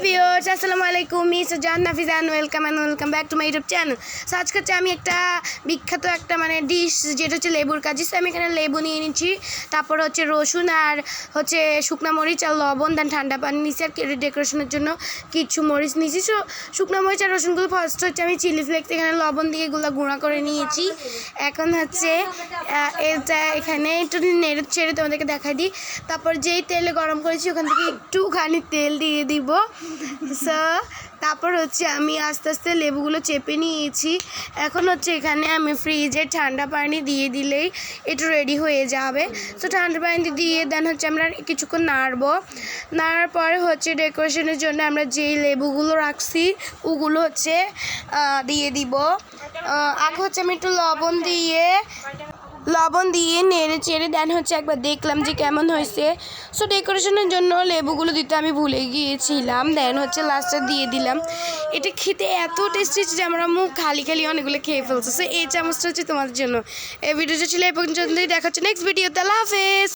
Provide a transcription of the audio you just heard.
Viewers আসসালামু আলাইকুম Miss Jaan Nafizan welcome and welcome back to my YouTube channel so আজকে হচ্ছে আমি একটা বিখ্যাত একটা মানে ডিশ যেটা হচ্ছে লেবুর কাজি। সো আমি এখানে লেবু নিয়ে নিচ্ছি, তারপর হচ্ছে রসুন আর হচ্ছে শুকনো মরিচ আর লবণ দেন ঠান্ডা পানি নিচ্ছি আর ডেকোরেশনের জন্য কিছু মরিচ নিয়েছি সো শুকনো মরিচ আর রসুনগুলো ফার্স্ট হচ্ছে আমি চিলি ফ্লেক্স এখানে লবণ দিয়ে এগুলো গুঁড়া করে নিয়েছি। এখন হচ্ছে এটা এখানে একটু নেড়ে ছেড়ে তোমাদেরকে দেখাই দিই। তারপর যেই তেলে গরম করেছি, ওখান থেকে একটুখানি তেল দিয়ে দিব। সো তারপর হচ্ছে আমি আস্তে আস্তে লেবুগুলো চেপে নিয়েছি। এখন হচ্ছে এখানে আমি ফ্রিজে ঠান্ডা পানি দিয়ে দিলেই এটা রেডি হয়ে যাবে। তো ঠান্ডা পানি দিয়ে দেন হচ্ছে আমরা কিছুক্ষণ নাড়বো। নাড়ার পরে হচ্ছে ডেকোরেশনের জন্য আমরা যেই লেবুগুলো রাখছি, ওগুলো হচ্ছে দিয়ে দিব। আগে হচ্ছে আমি একটু লবণ দিয়ে লবণ দিয়ে নেড়ে চেড়ে দেন হচ্ছে একবার দেখলাম যে কেমন হয়েছে। সো ডেকোরেশনের জন্য লেবুগুলো দিতে আমি ভুলে গিয়েছিলাম। দেন হচ্ছে লাস্টে দিয়ে দিলাম। এটা খেতে এত টেস্টি যে আমরা মুখ খালি খালি অনেকগুলো খেয়ে ফেলছে। সো এই চামচটা হচ্ছে তোমাদের জন্য। এই ভিডিওটা ছিল এই পর্যন্তই। দেখাচ্ছে নেক্সট ভিডিওতে আল্লাহ হাফেজ।